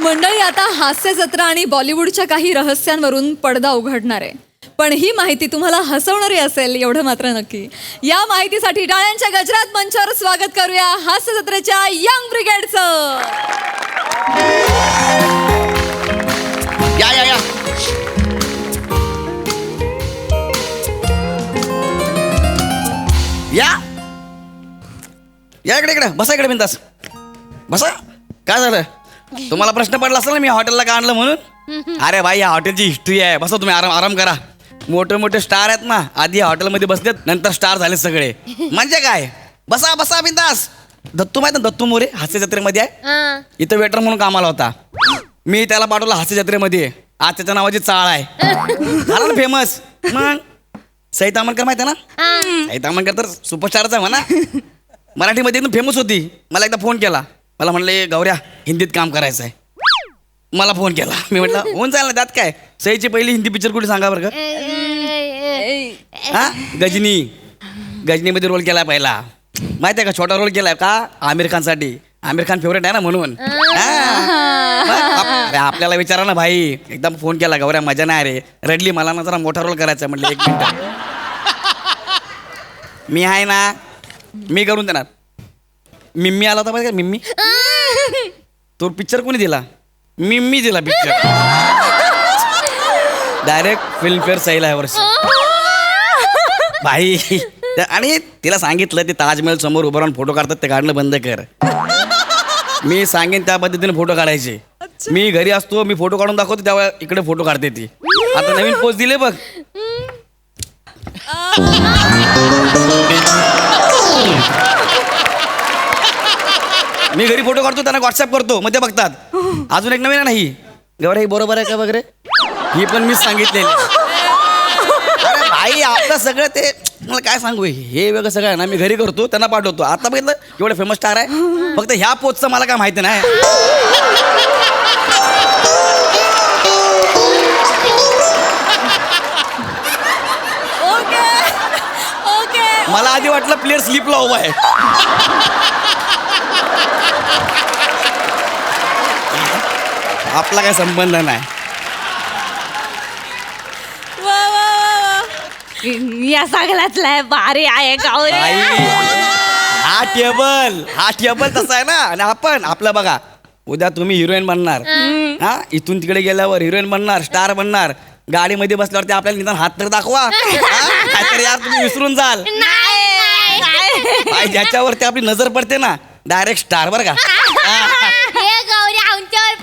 मंडळी आता हास्य जत्रा आणि बॉलिवूडच्या काही रहस्यांवरून पडदा उघडणार आहे. पण ही माहिती तुम्हाला हसवणारी असेल एवढं मात्र नक्की. या माहितीसाठी डाळ्यांच्या गजरात मंचावर स्वागत करूया हास्य जत्रेच्या यंग ब्रिगेडचं. या या या. या. या इकडे इकडे. बसा इकडे बिंदास. बसा. काय झालं? तुम्हाला प्रश्न पडला असेल ना मी हॉटेलला का आणलं म्हणून? अरे भाई या हॉटेलची हिस्ट्री आहे. बसा तुम्ही आराम आराम करा. मोठे मोठे स्टार आहेत ना आधी हॉटेलमध्ये बसलेत नंतर स्टार झाले सगळे. म्हणजे काय? बसा बसा बिंदास. दत्तू माहीत ना दत्तू मोरे? हास्य जत्रेमध्ये आहे. इथं वेटर म्हणून कामाला होता. मी त्याला पाठवलं हास्य जत्रेमध्ये आज त्याच्या नावाची चाळ आहे. झाला ना फेमस मग? सई तामणकर माहिती आहे ना. सई तामणकर तर सुपरस्टारच आहे म्हणा. मराठीमध्ये एकदम फेमस होती. मला एकदा फोन केला. मला म्हणले गौऱ्या हिंदीत काम करायचं आहे मला फोन केला. मी म्हटलं होऊन जाईल ना त्यात काय? सईची पहिली हिंदी पिक्चर कुठे सांगा बरं का. हा? गजनी. गजनीमध्ये रोल केला पहिला. माहिती आहे का छोटा रोल केलाय का? आमिर खानसाठी. आमिर खान फेवरेट आहे ना म्हणून. हा. मग आप- अरे आपल्याला विचारा ना भाई. एकदम फोन केला गौऱ्या मजा नाही रे. रडली मला ना जरा मोठा रोल करायचा आहे. म्हटलं एक मिनिट. मी आहे ना मी करून देणार. मिम्मी आला होता माहिती का? मिम्मी? तो पिक्चर कोणी दिला? मिम्मी दिला पिक्चर डायरेक्ट फिल्मफेअर सैल आहे वर्ष. भाई त्या- आणि तिला सांगितलं ते ताजमहल समोर उभं राहून फोटो काढतात ते काढणं बंद कर. मी सांगेन त्या पद्धतीने फोटो काढायचे. मी घरी असतो मी फोटो काढून दाखवतो तेव्हा इकडे फोटो काढते ती. आता नवीन पोस्ट दिले बघ. मी घरी फोटो काढतो त्यांना व्हॉट्सअप करतो मग ते बघतात. अजून एक नवीन नाही गौऱ्या ही? बरोबर आहे का वगैरे? ही पण मीच सांगितलेली. अरे भाई आपलं सगळं ते मला काय सांगू हे वेगळं सगळं आहे ना मी घरी करतो त्यांना पाठवतो. आता बघितलं एवढं फेमस स्टार आहे. फक्त ह्या पोचचं मला काय माहिती नाही. ओके ओके मला आधी वाटलं प्लेअर स्लिपला उभा आहे. आपला काय संबंध नाही. वा वा वा वा. या सगळ्यातला भारी आहे आई, हा टेबल हा टेबल तसा आहे ना. आणि आपण आपलं बघा उद्या तुम्ही हिरोईन बनणार. हा. इथून तिकडे गेल्यावर हिरोईन बनणार स्टार बनणार. गाडीमध्ये बसल्यावरती आपल्याला निदान हात तर दाखवा. हा? नाहीतर यार तुम्ही विसरून जाल. भाई ज्याच्यावरती आपली नजर पडते ना डायरेक्ट स्टार बरं का. हा.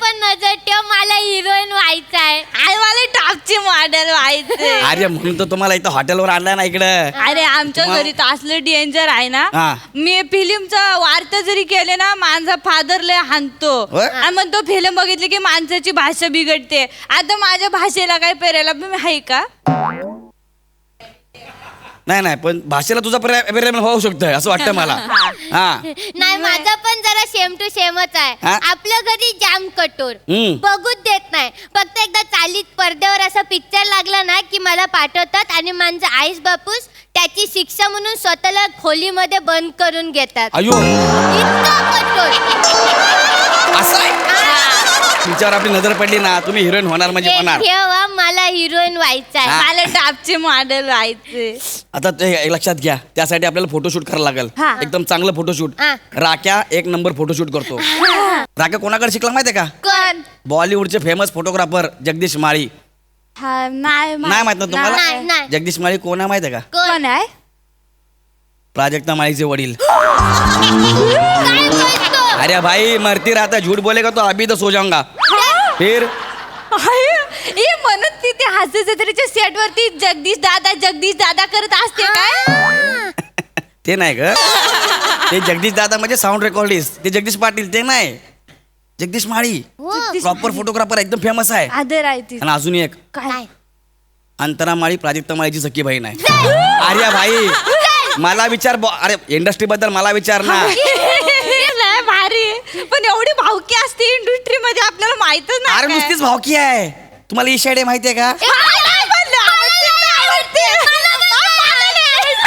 पण नजर ठेव मला हिरोईन व्हायचं आहे. अरे मला टॉपची मॉडेल व्हायचे. अरे म्हणून तर तुम्हाला इथं हॉटेलवर आणलाय ना इकडं. अरे आमच्या? घरी तर असलं डेंजर आहे ना. हा. मी फिल्मचा वार्ता जरी केले ना माझा फादर लय हाणतो. होय? आणि मग तो फिल्म बघितली की माणसाची भाषा बिघडते. आता माझ्या भाषेला काय पेरायला पण आहे का? नाही नाही पण भाषेला तुझा पर्याय होऊ शकतोय असं वाटतं मला. हा. नाही माझा पण जरा सेम टू सेमच आहे. हा? आपल्या घरी जाम कठोर. हम्म. बघूच देत नाही. फक्त एकदा चालीत पडद्यावर असा पिक्चर लागला ना की मला पाठवतात आणि माझा आईस बापूस त्याची शिक्षा म्हणून स्वतःला खोलीमध्ये बंद करून घेतात. अयो. इतका कठोर. तुमच्यावर आपली नजर पडली ना तुम्ही हिरोईन होणार म्हणजे होणार. ठेवा मला हिरोईन व्हायचं आहे. हा. मला टॉपची मॉडेल व्हायचे. आता ते लक्षात घ्या त्यासाठी आपल्याला फोटोशूट करायला लागेल. हा. एकदम चांगलं फोटोशूट हा. राख्या एक नंबर फोटोशूट करतो. राख्या कोणाकडे शिकला माहितीये का? कोण? बॉलिवूडचे फेमस फोटोग्राफर जगदीश माळी. हा, नाही नाही माहीत ना तुम्हाला? नाही. जगदीश माळी कोण आहे माहितीये का? कोण आहे प्राजक्ता माळीचे वडील. काय अरे भाई मरती राहता झूठ बोलेगा तो अभी तो सो जाऊंगा। फिर? आहे? ए, म्हणून ती ते हास्य जत्रेच्या सेट वरती जगदीश दादा जगदीश दादा करत असते काय? ते नाही ग. ते जगदीश दादा म्हणजे साऊंड रेकॉर्डिस्ट ते जगदीश पाटील ते नाही. जगदीश माळी. हो. प्रॉपर फोटोग्राफर एकदम फेमस आहे. आदर आहे ती. आणि अजून एक. काय? अंतरा माळी प्राजक्ता माळीची सखी बहीण आहे. अरे भाई मला विचार बॉ- अरे इंडस्ट्री बद्दल मला विचार ना लय भारी आहे. पण एवढी भावकी असते मध्ये आपल्याला माहितच नाही अरे काय. नुसतीच भावकी आहे. तुम्हाला ईशा डे माहितीये का? ए, मला आवडलं, आवडते, आवडते.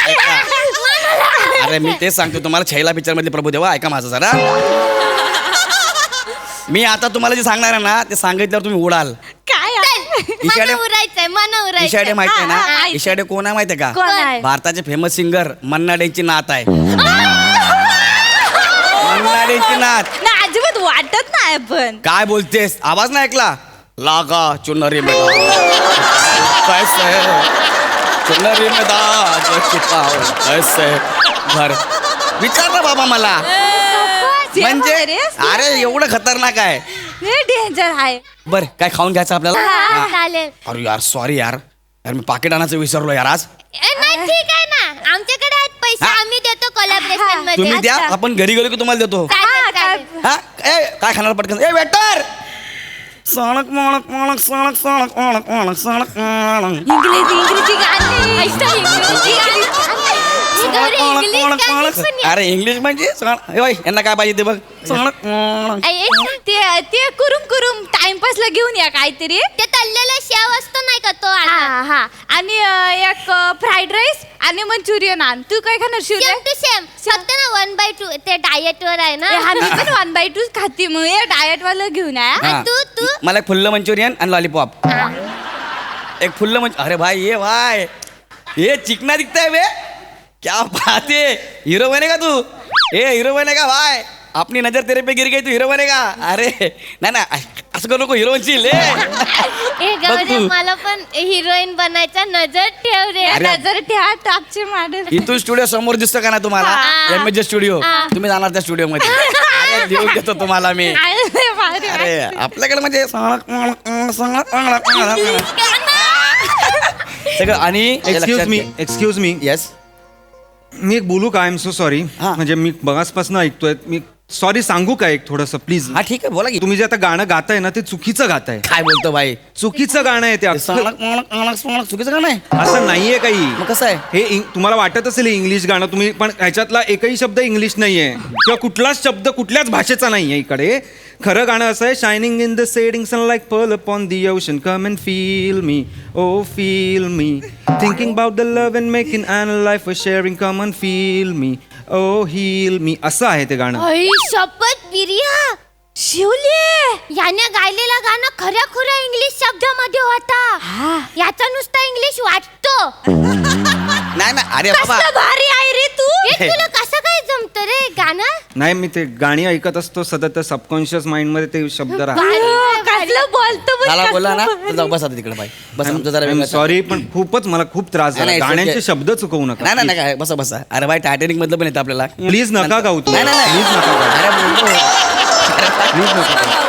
ऐका. अरे मी तेच सांगतो तुम्हाला छैला पिक्चर मधले प्रभू देवा ऐका माझं जरा. मी आता तुम्हाला जे सांगणार आहे ना ते सांगितल्यावर तुम्ही उडाल. काय आहे? मन इशाडे- उरायचंय मन इशाडे उरायचंय. माहिती आहे हा, हा, ना माहिती. इशाडे कोण आहे माहिती आहे कोण का आहे? भारताचे फेमस सिंगर मन्नाडेंची नात आहे. मन्नाडेंची नात. ना अजिबात वाटत नाही पण काय बोलतेस? आवाज नाही ऐकला? लागा चुनरी में दाग, कैसे चुनरी में दाग. छिपाओ, कैसे घर. विचार ना बाबा मला. म्हणजे अरे एवढं खतरनाक आहे. डेंजर आहे. बर काय खाऊन घ्यायचं आपल्याला? हा, हा. चालेल. अरे यार सॉरी यार. यार मी पाकिट आणायचं विसरलो यार आज. ए, नाही ठीक आहे ना. आमच्याकडे आहेत पैसे. हा. आम्ही देतो कोलॅबरेशनमध्ये. तुम्ही द्या. अच्छा. आपण घरी गेलो की तुम्हाला देतो. हा? ए काय खाणार पटकन? ए वेटर! सणक मणक मणक सणक सणक मणक मणक सणक मणक. इंग्लिश गाणी. गाणी. अरे इंग्लिश म्हणजे ए यांना काय पाहिजे ते बघ. सणक मणक. ते ते कुरुम कुरुम टाइमपासला घेऊन या काहीतरी. ते असतो नाही का तो आणा. हा हा. आणि अं, एक फ्राईड राईस आणि मंचुरियन आण. तू काय खाणार शिवले? Same to same. फक्त ना वन बाय टू ते डाएट वर आहे ना. हा मी पण वन बाय टू खाती. मग हे डाएट वाला घेऊन या. हा. तू तू? मला एक फुल्ल मंचुरियन आणि लॉलीपॉप एक फुल्ल मंच अरे भाई ये भाई. ये चिकना दिखता है बे. क्या बात है. हीरो बनेगा तू. ए हीरो बनेगा भाई. अपनी नजर तेरे पे गिर गई तू हीरो बनेगा. अरे नाही ना असं करू नको हिरो बनशील ए बघ तू. मला पण हिरोईन बनायचा नजर ठेव रे. अरे. नजर ठेवा टॉपचे मॉडेल इथून स्टुडिओ समोर दिसतो का ना तुम्हाला? हा. M H studio. तुम्ही जाणार त्या स्टुडिओ मध्ये. अरे, देऊन देतो तुम्हाला मी. अरे आपल्याकडे म्हणजे. सगळं आणि excuse me excuse me yes मी एक बोलू का? आय एम सो सॉरी हा. म्हणजे मी बघासपासून ऐकतोय. मी सॉरी सांगू का एक थोडंसं प्लीज हा ठीक आहे बोला की. तुम्ही जे आता गाणं गाताय ना ते चुकीचं गाताय. काय बोलतो भाई चुकीचं गाणं आहे ते अख्खं. सणक, मणक, मणक, सणक, चुकीचं का नाही असं नाहीये काही. मग कसं आहे? हे इंग- तुम्हाला वाटत असेल हे इंग्लिश गाणं तुम्ही पण ह्याच्यातला एकही शब्द इंग्लिश नाहीये. किंवा कुठलाच शब्द कुठल्याच भाषेचा नाहीये इकडे. खरं गाणं असं आहे shining in the setting sun like pearl upon the ocean come and feel me oh feel me thinking about the love and making and life sharing come and feel me oh heal me असं आहे ते गाणं. आई शपथ प्रिया शिवले. याने गायलेला गाणं खऱ्या खुऱ्या English शब्दामध्ये होता. याचा नुसता इंग्लिश वाटतो. नाही ना अरे बाबा. कसलं भारी आहे रे तू? हे. तुला कसं काय जमत रे गाणं? नाही मी ते गाणी ऐकत असतो सतत सबकॉन्शियस माइंडमध्ये ते शब्द राहतात. अरे, कसलं बोलतो बघ, मला कसलं बोलला ना. भारी. तर जाऊ बस आता तिकडे बाई. बस आमचं जरा वेगळं सॉरी पण खूपच मला खूप त्रास झाला. नाही, गाण्यांचे. शब्द चुकवू नका नाही नाही नाही बसा बसा. अरे भाई टायटॅनिक मधलं पण येतं आपल्याला. प्लीज नका गाऊ तू नाही नाही नाही. प्लीज नका गाऊ अरे बोलतो. प्लीज नका गाऊ.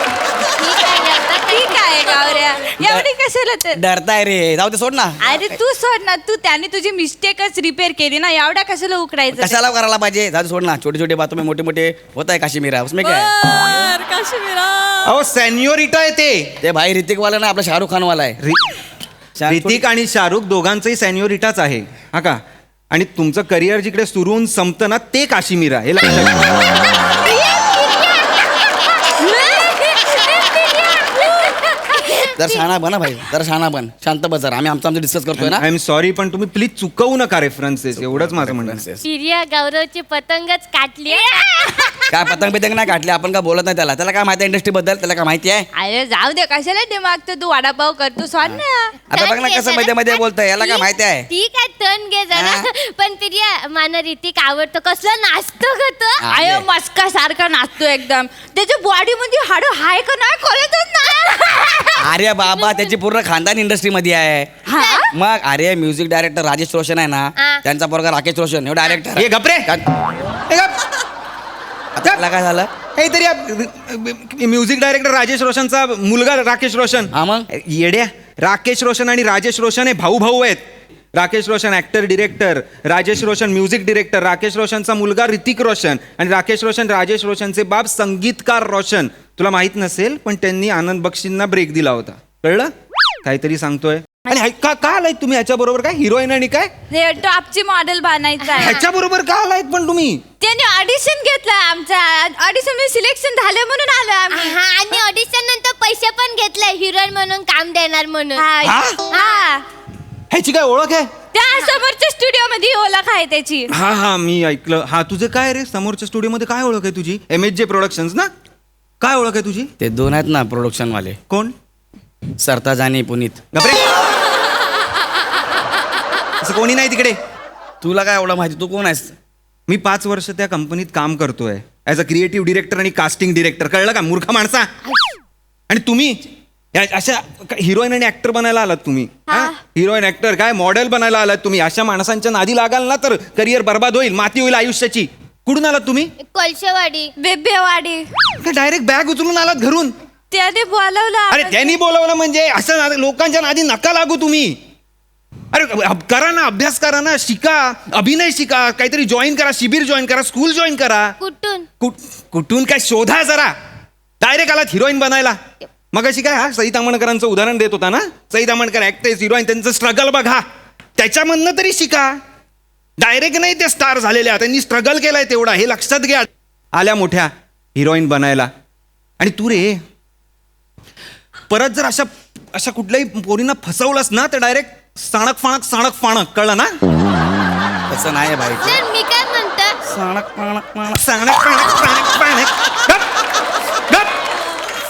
ठीक आहे आता ठीक आहे गावऱ्या एवढी कशाला तर? डरताय रे. जाऊ दे सोड ना. अरे तू सोड ना. तू त्याने तुझी मिस्टेकच रिपेअर केली ना. एवढ्या कशाला उकडायचं कशाला करायला पाहिजे? जाऊ दे सोड ना. छोटे छोटे बातम्या मोठे मोठे होत आहे काश्मीरा उसमें क्या? है काश्मीरा. अहो सॅन्योरिटा आहे ते. ते भाई ऋतिक वाला ना आपला शाहरुख खान वाला आहे. रि- ऋतिक आणि शाहरुख दोघांचंही सॅन्योरिटाच आहे. हा का? आणि तुमचं करिअर जिकडे सुरू होऊन संपतं ना ते काश्मीर आहे. हे लक्षात. जर शहाणा बना भाई जरा शहाणा बन. शांत बस जरा. आम्ही आमचं आमचं डिस्कस करतोय ना? आय एम सॉरी पण तुम्ही प्लीज चुकवू नका रेफरन्सेस एवढंच माझं म्हणणं आहे. प्रिया गौरवची पतंगच काटली. काय पतंग बितंग नाही काढली आपण काय बोलत नाही त्याला? त्याला काय माहिती इंडस्ट्री बद्दल? त्याला काय माहिती आहे? अरे जाऊ दे कशाला दिमाग तू? वडापाव करतो सोड ना. आता बघ ना कसं मध्ये मध्ये बोलतोय. याला काय माहिती आहे? ठीक आहे टर्न घे जरा? पण प्रिया मला ऋतिक आवडतो? कसलं नाचतो ग तो? हा. अयो मस्का सारखा नाचतो एकदम. त्याच्या बॉडी मध्ये हाड हाय का नाही? कळतच ना अरे बाबा त्याची पूर्ण खानदान इंडस्ट्री मध्ये आहे हा? मग अरे म्युझिक डायरेक्टर राजेश रोशन आहे ना हा. त्यांचा पोरगा राकेश रोशन हे डायरेक्टर हे गपरे हे गप. त्याला काय झालं हे तरी म्युझिक डायरेक्टर राजेश रोशनचा मुलगा राकेश रोशन हा मग? येड्या राकेश रोशन आणि राजेश रोशन हे भाऊ भाऊ आहेत Rakesh Roshan actor director Rajesh Roshan music director Rakesh रोशनचा मुलगा ऋतिक रोशन आणि राकेश रोशन राजेश रोशनचे बाप संगीतकार रोशन तुला माहीत नसेल पण त्यांनी आनंद बक्षींना ब्रेक दिला होता. कळलं? काहीतरी सांगतोय. आणि हाय- का का आलाय तुम्ही ह्याच्या बरोबर? काय हिरोईन आणि काय? हे टॉपची मॉडेल बनायचं आहे. ह्याच्या बरोबर का आलायत पण तुम्ही? त्याने ऑडिशन घेतलं आमच्या ऑडिशनमध्ये सिलेक्शन झालं म्हणून आलो आम्ही. हा आणि ऑडिशन नंतर पैसे पण घेतले हिरोईन म्हणून काम देणार म्हणून. हा. हा? हा. ह्याची काय ओळख आहे? त्या समोरच्या स्टुडिओ मध्ये ओळख आहे त्याची. हा हा मी ऐकलं. हा तुझं काय रे? समोरच्या स्टुडिओमध्ये काय ओळख आहे तुझी? एम एच जे प्रोडक्शन्स ना? काय ओळख आहे तुझी? ते दोन आहेत ना प्रोडक्शन वाले. कोण? सरताज आणि पुनीत. गपरे. असं कोणी नाही तिकडे? तुला काय एवढं माहिती? तू कोण आहेस? मी पाच वर्ष त्या कंपनीत काम करतोय. ॲज अ क्रिएटिव्ह डिरेक्टर आणि कास्टिंग डिरेक्टर कळलं का मूर्ख माणसा? आणि तुम्ही? या अशा हिरोईन आणि ऍक्टर बनायला आलात तुम्ही. हिरोईन ऍक्टर काय मॉडेल बनायला आलात तुम्ही? अशा माणसांच्या नादी लागाल ना तर करिअर बर्बाद होईल माती होईल आयुष्याची. कुठून आलात तुम्ही? कोळशेवाडी बेबेवाडी. डायरेक्ट बॅग उचलून आलात घरून. त्याने बोलवलं अरे त्यांनी बोलवलं म्हणजे असं ना- लोकांच्या नादी नका लागू तुम्ही. अरे अब- करा ना अभ्यास करा ना शिका अभिनय शिका काहीतरी जॉईन करा शिबिर जॉईन करा स्कूल जॉईन करा. कुठून? कुठ- कुठून काय शोधा जरा. डायरेक्ट आलात हिरोईन बनायला. मग अशी काय हा सई तामणकरांचं उदाहरण देत होता ना? सई तामणकर ऍक्ट्रेस हिरोईन त्यांचं स्ट्रगल बघा. त्याच्यामधनं तरी शिका. डायरेक्ट नाही ते स्टार झालेल्या त्यांनी स्ट्रगल केलाय तेवढा हे लक्षात घ्या आल्या मोठ्या हिरोईन बनायला आणि तू रे परत जर अशा अशा कुठल्याही पोरींना फसवलंस ना तर डायरेक्ट साणक फाणक साणक फाणक कळलं ना तसं नाही भाई सर मी काय म्हणतो साणक. साणक फाणक साणक फाणक गप! गप!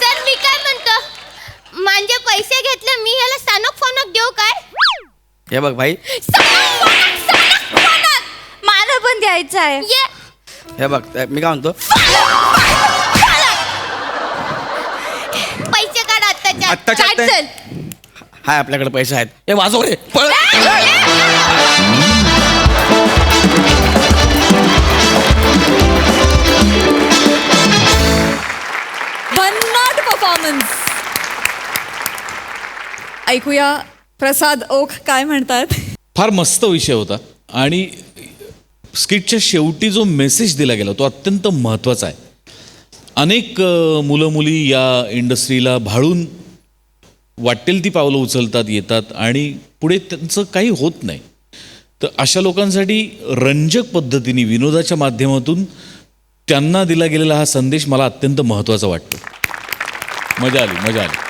सर मी काय म्हणतो माझे पैसे घेतले मी ह्याला सानक फोनक देऊ काय हे बघ भाई सानक फोनक. द्यायचं आहे. ये. हे बघ ते- मी काय म्हणतो? पैसे काढ आत्ताच्या. आत्ताच्या काढ आत्ता- चल. हाय आपल्याकडे पैसे आहेत. हे वाजव रे पळ. भन्नाट परफॉर्मन्स ऐकूया प्रसाद ओख काय म्हणतात? फार मस्त विषय होता. आणि स्किटच्या शेवटी जो मेसेज दिला गेला तो अत्यंत महत्त्वाचा आहे. अनेक मुलं मुली या इंडस्ट्रीला भाळून वाटेल ती पावलं उचलतात येतात आणि पुढे त्यांचं काही होत नाही. तर अशा लोकांसाठी रंजक पद्धतीने विनोदाच्या माध्यमातून त्यांना दिला गेलेला हा संदेश मला अत्यंत महत्त्वाचा वाटतो. मजा आली मजा आली.